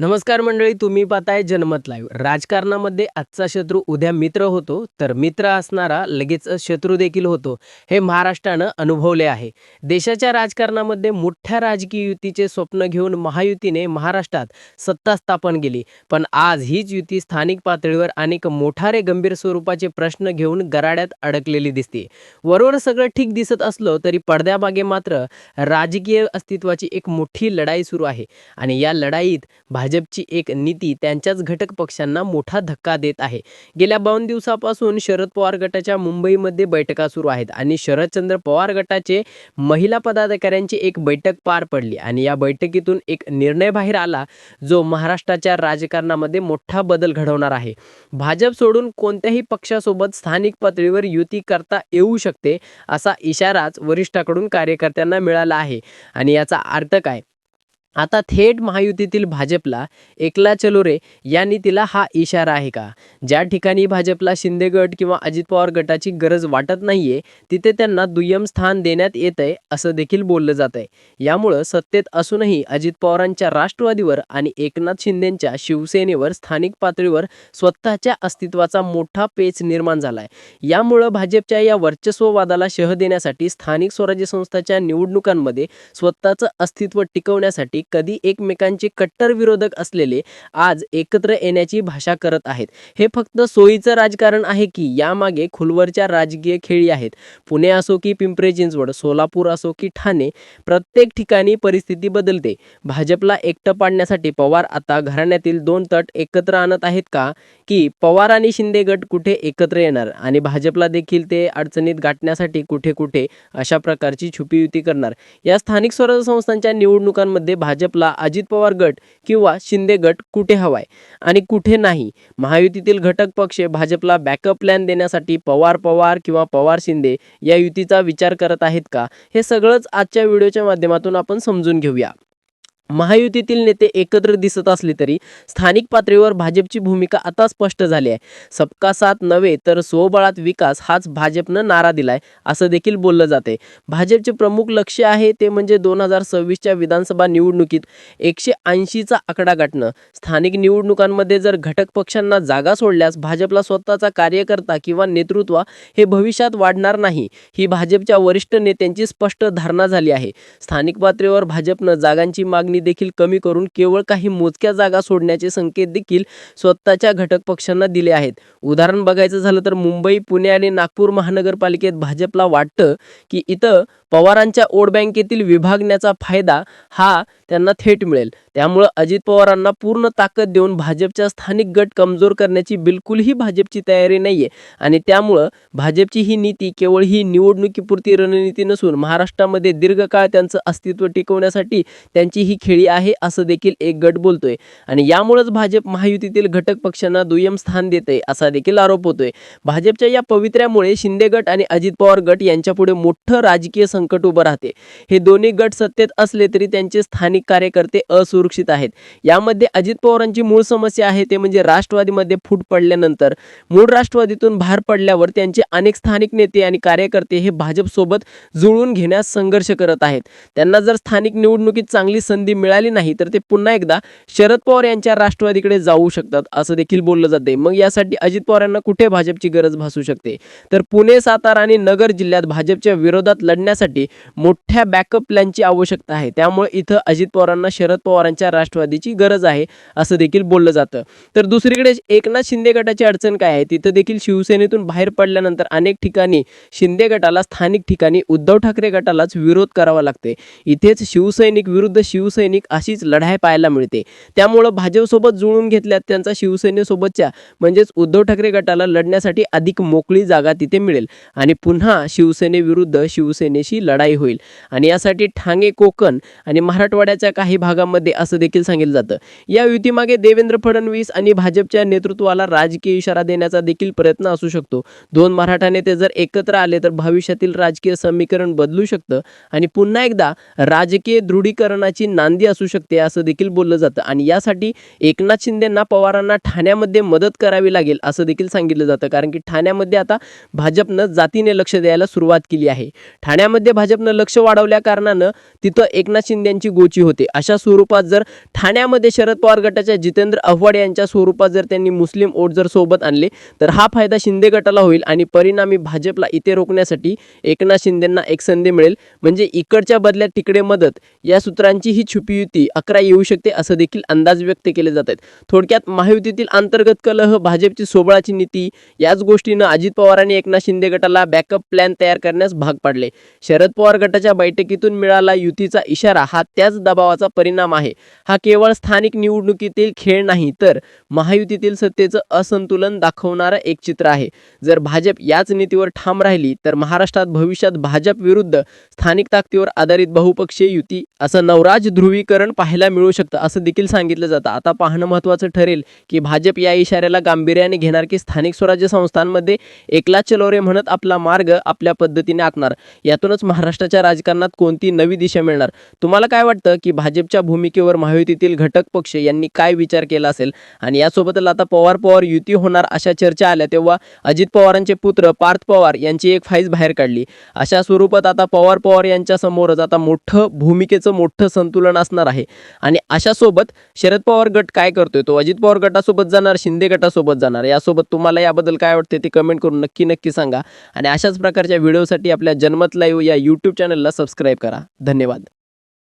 नमस्कार मंडळी तुम्ही पाहताय जनमत लाईव्ह. राजकारणामध्ये आजचा शत्रू उद्या मित्र होतो तर मित्र असणारा लगेच शत्रू देखील होतो हे महाराष्ट्रानं अनुभवले आहे. देशाच्या राजकारणामध्ये मोठ्या राजकीय युतीचे स्वप्न घेऊन महायुतीने महाराष्ट्रात सत्ता स्थापन केली. पण आज हीच युती स्थानिक पातळीवर अनेक मोठारे गंभीर स्वरूपाचे प्रश्न घेऊन गराड्यात अडकलेली दिसते. वरवर सगळं ठीक दिसत असलं तरी पडद्यामागे मात्र राजकीय अस्तित्वाची एक मोठी लढाई सुरू आहे. आणि या लढाईत भाजपची एक नीती त्यांच्याच घटक पक्षांना मोठा धक्का देत आहे. गेल्या बावन्न दिवसापासून शरद पवार गटाच्या मुंबईमध्ये बैठका सुरू आहेत आणि शरदचंद्र पवार गटाचे महिला पदाधिकाऱ्यांची एक बैठक पार पडली आणि या बैठकीतून एक निर्णय बाहेर आला जो महाराष्ट्राच्या राजकारणामध्ये मोठा बदल घडवणार आहे. भाजप सोडून कोणत्याही पक्षासोबत स्थानिक पातळीवर युती करता येऊ शकते असा इशाराच वरिष्ठाकडून कार्यकर्त्यांना मिळाला आहे. आणि याचा अर्थ काय? आता थेट महायुतीतील भाजपला एकला चलो रे तिला हा इशारा आहे का? ज्या ठिकाणी भाजपला शिंदे गट किंवा अजित पवार गटाची गरज वाटत नाहीये तिथे त्यांना दुय्यम स्थान देण्यात येत आहे असं देखील बोललं जात आहे यामुळं सत्तेत असूनही अजित पवारांच्या राष्ट्रवादीवर आणि एकनाथ शिंदेंच्या शिवसेनेवर स्थानिक पातळीवर स्वतःच्या अस्तित्वाचा मोठा पेच निर्माण झाला आहे यामुळं भाजपच्या या वर्चस्ववादाला शह देण्यासाठी स्थानिक स्वराज्य संस्थाच्या निवडणुकांमध्ये स्वतःचं अस्तित्व टिकवण्यासाठी कधी एकमेकांचे कट्टर विरोधक असलेले आज एकत्र येण्याची भाषा करत आहेत. हे फक्त सोयीचं राजकारण आहे की यामागे खुलवरच्या राजकीय खेळी आहेत. पुणे असो की पिंपरी चिंचवड सोलापूर असो की ठाणे प्रत्येक ठिकाणी परिस्थिती बदलते. भाजपला एकटं पाडण्यासाठी पवार आता घराण्यातील दोन तट एकत्र आणत आहेत का? की पवार आणि शिंदे गट कुठे एकत्र येणार? आणि भाजपला देखील ते अडचणीत गाठण्यासाठी कुठे कुठे अशा प्रकारची छुपी युती करणार? या स्थानिक स्वराज्य संस्थांच्या निवडणुकांमध्ये भाजपला अजित पवार गट किंवा शिंदे गट कुठे हवाय आणि कुठे नाही? महायुतीतील घटक पक्ष भाजपला बॅकअप प्लॅन देण्यासाठी पवार पवार किंवा पवार शिंदे या युतीचा विचार करत आहेत का? हे सगळंच आजच्या व्हिडिओच्या माध्यमातून आपण समजून घेऊया. महायुतीतील नेते एकत्र दिसत असले तरी स्थानिक पातळीवर भाजपची भूमिका आता स्पष्ट झाली आहे. सबका साथ नव्हे तर स्वबळात विकास हाच भाजपनं नारा दिलाय असं देखील बोललं जाते भाजपचे प्रमुख लक्ष आहे ते म्हणजे दोन हजार सव्वीसच्या विधानसभा निवडणुकीत एकशे ऐंशीचा आकडा गाठणं. स्थानिक निवडणुकांमध्ये जर घटक पक्षांना जागा सोडल्यास भाजपला स्वतःचा कार्यकर्ता किंवा नेतृत्व हे भविष्यात वाढणार नाही ही भाजपच्या वरिष्ठ नेत्यांची स्पष्ट धारणा झाली आहे. स्थानिक पातळीवर भाजपनं जागांची मागणी देखील कमी करून केवळ काही मोजक्या जागा सोडण्याचे संकेत देखील स्वतःच्या घटक पक्षांना दिले आहेत. उदाहरण बघायचं झालं तर मुंबई पुणे आणि नागपूर महानगरपालिकेत भाजपला वाटतं की इथं पवारांच्या वोट बँकेतील विभागण्याचा फायदा हा त्यांना थेट मिळेल. त्यामुळं अजित पवारांना पूर्ण ताकद देऊन भाजपच्या स्थानिक गट कमजोर करण्याची बिलकुलही भाजपची तयारी नाही आहे आणि त्यामुळं भाजपची ही नीती केवळ ही निवडणुकीपुरती रणनीती नसून महाराष्ट्रामध्ये दीर्घकाळ त्यांचं अस्तित्व टिकवण्यासाठी त्यांची ही खेळी आहे असं देखील एक गट बोलतोय. आणि यामुळेच भाजप महायुतीतील घटक पक्षांना दुय्यम स्थान देते असा देखील आरोप होतोय. भाजपच्या या पवित्र्यामुळे शिंदे गट आणि अजित पवार गट यांच्यापुढे मोठं राजकीय संकट उभं राहते. हे दोन्ही गट सत्तेत असले तरी त्यांचे स्थानिक कार्यकर्ते असुरक्षित आहेत. यामध्ये अजित पवारांची मूळ समस्या आहे ते म्हणजे राष्ट्रवादीमध्ये फूट पडल्यानंतर. मूळ राष्ट्रवादीतून बाहेर पडल्यावर त्यांचे अनेक स्थानिक नेते आणि कार्यकर्ते हे भाजपसोबत जुळून घेण्यास संघर्ष करत आहेत. त्यांना जर स्थानिक निवडणुकीत चांगली संधी मिळाली नाही तर ते पुन्हा एकदा शरद पवार यांच्या राष्ट्रवादीकडे जाऊ शकतात असं देखील बोललं जाते मग यासाठी अजित पवार यांना कुठे भाजपची गरज भासू शकते? तर पुणे सातारा आणि नगर जिल्ह्यात भाजपच्या विरोधात लढण्यासाठी मोठ्या बॅकअप प्लॅनची आवश्यकता आहे. त्यामुळे इथं अजित पवारांना शरद पवारांच्या राष्ट्रवादीची गरज आहे असं देखील बोललं जातं. तर दुसरीकडे एकनाथ शिंदे गटाची अडचण काय आहे? तिथं देखील शिवसेनेतून बाहेर पडल्यानंतर अनेक ठिकाणी शिंदे गटाला स्थानिक ठिकाणी उद्धव ठाकरे गटालाच विरोध करावा लागते इथेच शिवसैनिक विरुद्ध शिवसैनिक अशीच लढाई पाहायला मिळते. त्यामुळं भाजपसोबत जुळून घेतल्यात त्यांचा शिवसेनेसोबतच्या म्हणजेच उद्धव ठाकरे गटाला लढण्यासाठी अधिक मोकळी जागा तिथे मिळेल. आणि पुन्हा शिवसेनेविरुद्ध शिवसेनेशी लढाई होईल. आणि यासाठी ठाणे कोकण आणि मराठवाड्याच्या काही भागामध्ये असं देखील सांगितलं जातं. या युतीमागे देवेंद्र फडणवीस आणि भाजपच्या नेतृत्वाला राजकीय इशारा देण्याचा देखील प्रयत्न असू शकतो. दोन मराठा नेते जर एकत्र आले तर भविष्यातील राजकीय समीकरण बदलू शकतं. आणि पुन्हा एकदा राजकीय दृढीकरणाची नांदी असू शकते असं देखील बोललं जातं. आणि यासाठी एकनाथ शिंदेंना पवारांना ठाण्यामध्ये मदत करावी लागेल असं देखील सांगितलं जातं. कारण की ठाण्यामध्ये आता भाजपनं जातीने लक्ष द्यायला सुरुवात केली आहे. ठाण्यामध्ये भाजपनं लक्ष वाढवल्या कारणानं तिथं एकनाथ शिंदेची गोची होते. अशा स्वरूपात जर ठाण्यामध्ये शरद पवार गटाच्या जितेंद्र आव्हाड यांच्या स्वरूपात जर त्यांनी मुस्लिम वोट जर सोबत आणले तर हा फायदा शिंदे गटाला होईल आणि परिणामी भाजपला इथे रोखण्यासाठी एकनाथ शिंदेंना एक संधी मिळेल. म्हणजे इकडच्या बदल्यात तिकडे मदत या सूत्रांची ही छुपी युती अकरा येऊ शकते असं देखील अंदाज व्यक्त केले जात आहेत. थोडक्यात महायुतीतील अंतर्गत कलह भाजपची सोबळाची नीती याच गोष्टीनं अजित पवार आणि एकनाथ शिंदे गटाला बॅकअप प्लॅन तयार करण्यास भाग पाडले. शरद पवार गटाच्या बैठकीतून मिळाला युतीचा इशारा हा त्याच दबावाचा परिणाम आहे. हा केवळ स्थानिक निवडणुकीतील खेळ नाही तर महायुतीतील सत्तेचं असंतुलन दाखवणारं एक चित्र आहे. जर भाजप याच नीतीवर ठाम राहिली तर महाराष्ट्रात भविष्यात भाजप विरुद्ध स्थानिक ताकदीवर आधारित बहुपक्षीय युती असं नवराज ध्रुव ध्रुवीकरण पाहायला मिळू शकतं असं देखील सांगितलं जातं. आता पाहणं महत्त्वाचं ठरेल की भाजप या इशाऱ्याला गांभीर्याने घेणार की स्थानिक स्वराज्य संस्थांमध्ये एकला चलोरे म्हणत आपला मार्ग आपल्या पद्धतीने आखणार. यातूनच महाराष्ट्राच्या राजकारणात कोणती नवी दिशा मिळणार? तुम्हाला काय वाटतं की भाजपच्या भूमिकेवर महायुतीतील घटक पक्ष यांनी काय विचार केला असेल? आणि यासोबतच आता पवार पवार युती होणार अशा चर्चा आल्या तेव्हा अजित पवारांचे पुत्र पार्थ पवार यांची एक फाईज बाहेर काढली. अशा स्वरूपात आता पवार पवार यांच्या समोरच आता मोठं भूमिकेचं मोठं संतुलन असणार आहे. आणि अशासोबत शरद पवार गट काय करतोय? तो अजित पवार गटासोबत जाणार शिंदे गटासोबत जाणार. यासोबत तुम्हाला याबद्दल काय वाटते ते कमेंट करून नक्की नक्की सांगा. आणि अशाच प्रकारच्या व्हिडिओसाठी आपल्या जन्मत लाईव्ह या यूट्यूब चॅनलला सबस्क्राईब करा. धन्यवाद.